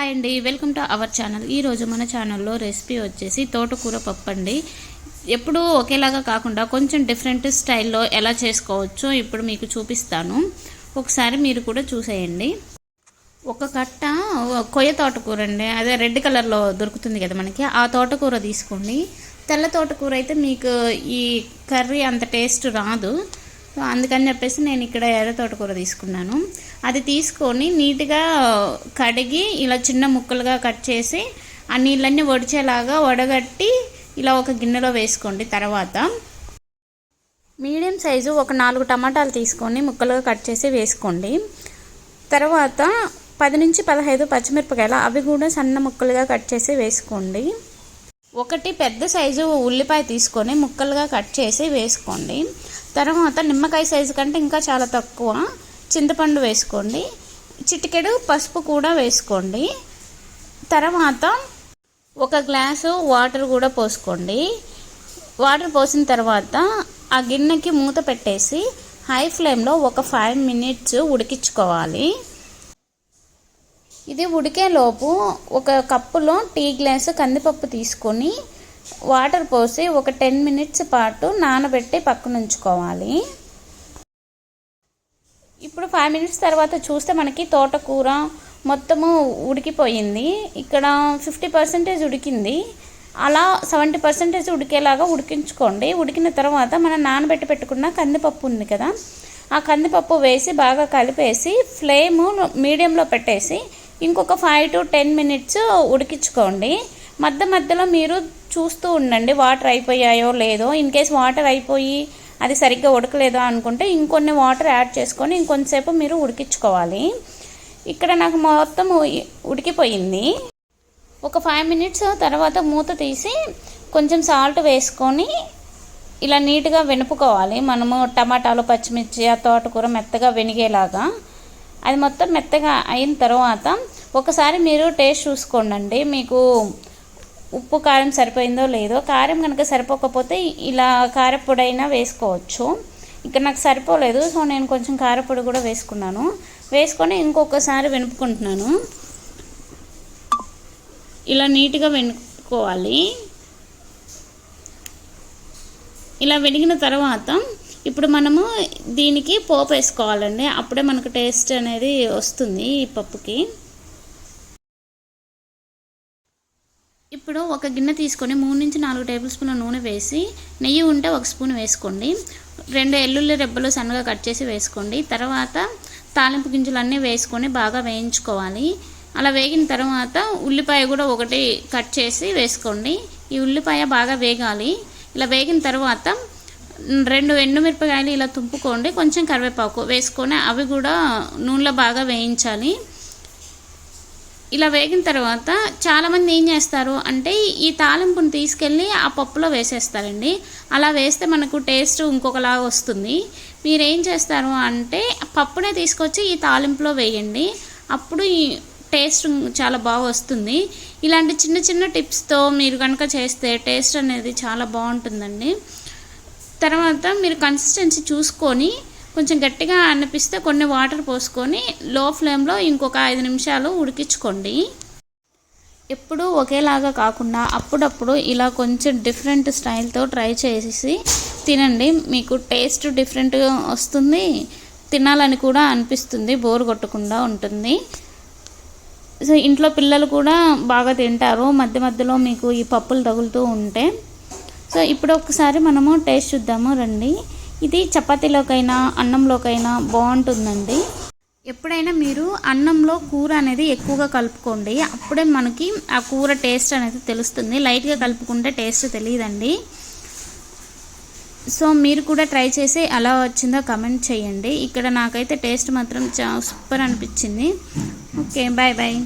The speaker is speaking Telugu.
హాయ్ అండి వెల్కమ్ టు అవర్ ఛానల్ ఈరోజు మన ఛానల్లో రెసిపీ వచ్చేసి తోటకూర పప్పు అండి ఎప్పుడూ ఒకేలాగా కాకుండా కొంచెం డిఫరెంట్ స్టైల్లో ఎలా చేసుకోవచ్చో ఇప్పుడు మీకు చూపిస్తాను. ఒకసారి మీరు కూడా చూసేయండి. ఒక కట్ట కొయ్య తోటకూర అండి. అదే రెడ్ కలర్లో దొరుకుతుంది కదా మనకి ఆ తోటకూర తీసుకోండి. తెల్ల తోటకూర అయితే మీకు ఈ కర్రీ అంత టేస్ట్ రాదు. సో అందుకని చెప్పేసి నేను ఇక్కడ ఎర్ర తోటకూర తీసుకున్నాను. అది తీసుకొని నీట్గా కడిగి ఇలా చిన్న ముక్కలుగా కట్ చేసి ఆ నీళ్ళన్నీ వడిచేలాగా వడగట్టి ఇలా ఒక గిన్నెలో వేసుకోండి తర్వాత. మీడియం సైజు ఒక నాలుగు టమాటాలు తీసుకొని ముక్కలుగా కట్ చేసి వేసుకోండి. తర్వాత పది నుంచి పదహైదు పచ్చిమిరపకాయలు అవి కూడా సన్న ముక్కలుగా కట్ చేసి వేసుకోండి. ఒకటి పెద్ద సైజు ఉల్లిపాయ తీసుకొని ముక్కలుగా కట్ చేసి వేసుకోండి. తర్వాత నిమ్మకాయ సైజు కంటే ఇంకా చాలా తక్కువ చింతపండు వేసుకోండి. చిటికెడు పసుపు కూడా వేసుకోండి. తర్వాత ఒక గ్లాసు వాటర్ కూడా పోసుకోండి. వాటర్ పోసిన తర్వాత ఆ గిన్నెకి మూత పెట్టేసి హై ఫ్లేమ్లో ఒక ఫైవ్ మినిట్స్ ఉడికించుకోవాలి. ఇది ఉడికేలోపు ఒక కప్పులో టీ గ్లాసు కందిపప్పు తీసుకొని వాటర్ పోసి ఒక టెన్ మినిట్స్ పాటు నానబెట్టి పక్కన ఉంచుకోవాలి. ఇప్పుడు ఫైవ్ మినిట్స్ తర్వాత చూస్తే మనకి తోటకూర మొత్తము ఉడికిపోయింది. ఇక్కడ ఫిఫ్టీ పర్సెంటేజ్ ఉడికింది. అలా సెవెంటీ పర్సెంటేజ్ ఉడికేలాగా ఉడికించుకోండి. ఉడికిన తర్వాత మనం నానబెట్టి పెట్టుకున్న కందిపప్పు ఉంది కదా ఆ కందిపప్పు వేసి బాగా కలిపేసి ఫ్లేమ్ మీడియంలో పెట్టేసి ఇంకొక ఫైవ్ టు టెన్ మినిట్స్ ఉడికించుకోండి. మధ్య మధ్యలో మీరు చూస్తూ ఉండండి వాటర్ అయిపోయాయో లేదో. ఇన్ కేస్ వాటర్ అయిపోయి అది సరిగ్గా ఉడకలేదో అనుకుంటే ఇంకొన్ని వాటర్ యాడ్ చేసుకొని ఇంకొంతసేపు మీరు ఉడికించుకోవాలి. ఇక్కడ నాకు మొత్తం ఉడికిపోయింది. ఒక ఫైవ్ మినిట్స్ తర్వాత మూత తీసి కొంచెం సాల్ట్ వేసుకొని ఇలా నీట్గా వెనుపుకోవాలి. మనము టమాటాలు పచ్చిమిర్చి ఆ తోటకూర మెత్తగా వెనిగేలాగా. అది మొత్తం మెత్తగా అయిన తర్వాత ఒకసారి మీరు టేస్ట్ చూసుకోండి మీకు ఉప్పు కారం సరిపోయిందో లేదో. కారం కనుక సరిపోకపోతే ఇలా కారపొడైనా వేసుకోవచ్చు. ఇక్కడ నాకు సరిపోలేదు సో నేను కొంచెం కారపొడి కూడా వేసుకున్నాను. వేసుకొని ఇంకొకసారి వెనుపుకుంటున్నాను. ఇలా నీట్గా వెనుక్కోవాలి ఇలా వెనిగిన తర్వాత ఇప్పుడు మనము దీనికి పోపు వేసుకోవాలండి. అప్పుడే మనకు టేస్ట్ అనేది వస్తుంది ఈ పప్పుకి. ఇప్పుడు ఒక గిన్నె తీసుకొని మూడు నుంచి నాలుగు టేబుల్ స్పూన్ల నూనె వేసి నెయ్యి ఉంటే ఒక స్పూన్ వేసుకోండి. రెండు ఎల్లుల్లి రెబ్బలు సన్నగా కట్ చేసి వేసుకోండి. తర్వాత తాలింపు గింజలు అన్నీ వేసుకొని బాగా వేయించుకోవాలి. అలా వేగిన తర్వాత ఉల్లిపాయ కూడా ఒకటి కట్ చేసి వేసుకోండి. ఈ ఉల్లిపాయ బాగా వేగాలి. ఇలా వేగిన తర్వాత రెండు ఎండుమిరపకాయలు ఇలా తుంపుకోండి. కొంచెం కరివేపాకు వేసుకొని అవి కూడా నూనెలో బాగా వేయించాలి. ఇలా వేగిన తర్వాత చాలామంది ఏం చేస్తారు అంటే ఈ తాలింపుని తీసుకెళ్ళి ఆ పప్పులో వేసేస్తారండి. అలా వేస్తే మనకు టేస్ట్ ఇంకొకలాగా వస్తుంది. మీరు ఏం చేస్తారు అంటే పప్పునే తీసుకొచ్చి ఈ తాలింపులో వేయండి. అప్పుడు ఈ టేస్ట్ చాలా బాగా వస్తుంది. ఇలాంటి చిన్న చిన్న టిప్స్తో మీరు కనుక చేస్తే టేస్ట్ అనేది చాలా బాగుంటుందండి. తర్వాత మీరు కన్సిస్టెన్సీ చూసుకొని కొంచెం గట్టిగా అనిపిస్తే కొన్ని వాటర్ పోసుకొని లో ఫ్లేమ్లో ఇంకొక ఐదు నిమిషాలు ఉడికించుకోండి. ఎప్పుడూ ఒకేలాగా కాకుండా అప్పుడప్పుడు ఇలా కొంచెం డిఫరెంట్ స్టైల్తో ట్రై చేసి తినండి. మీకు టేస్ట్ డిఫరెంట్గా వస్తుంది. తినాలని కూడా అనిపిస్తుంది. బోర్ కొట్టకుండా ఉంటుంది. సో ఇంట్లో పిల్లలు కూడా బాగా తింటారు. మధ్య మధ్యలో మీకు ఈ పప్పులు తగులుతూ ఉంటే సో ఇప్పుడు ఒకసారి మనము టేస్ట్ చూద్దాము రండి. ఇది చపాతీలోకైనా అన్నంలోకైనా బాగుంటుందండి. ఎప్పుడైనా మీరు అన్నంలో కూర అనేది ఎక్కువగా కలుపుకోండి. అప్పుడే మనకి ఆ కూర టేస్ట్ అనేది తెలుస్తుంది. లైట్గా కలుపుకుంటే టేస్ట్ తెలియదండి. సో మీరు కూడా ట్రై చేసి ఎలా వచ్చిందో కమెంట్ చేయండి. ఇక్కడ నాకైతే టేస్ట్ మాత్రం చా సూపర్ అనిపించింది. Okay bye bye.